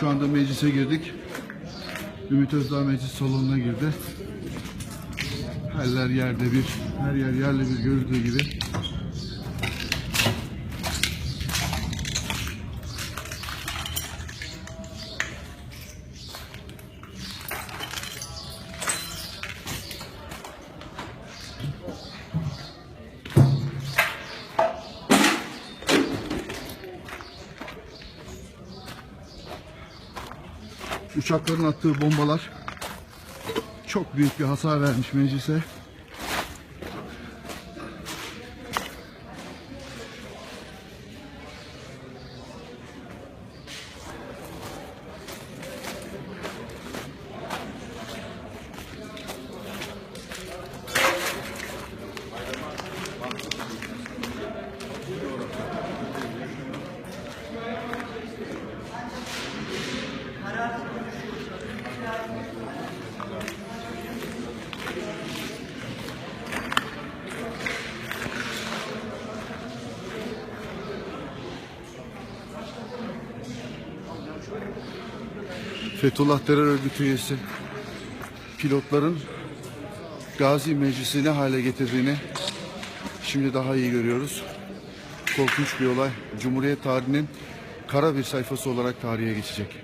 Şu anda meclise girdik. Ümit Özdağ meclis salonuna girdi. Her yer yerde bir, her yer yerle bir görüldüğü gibi. Uçakların attığı bombalar çok büyük bir hasar vermiş meclise. Fethullah terör örgütü üyesi pilotların Gazi Meclisi ne hale getirdiğini şimdi daha iyi görüyoruz. Korkunç bir olay. Cumhuriyet tarihinin kara bir sayfası olarak tarihe geçecek.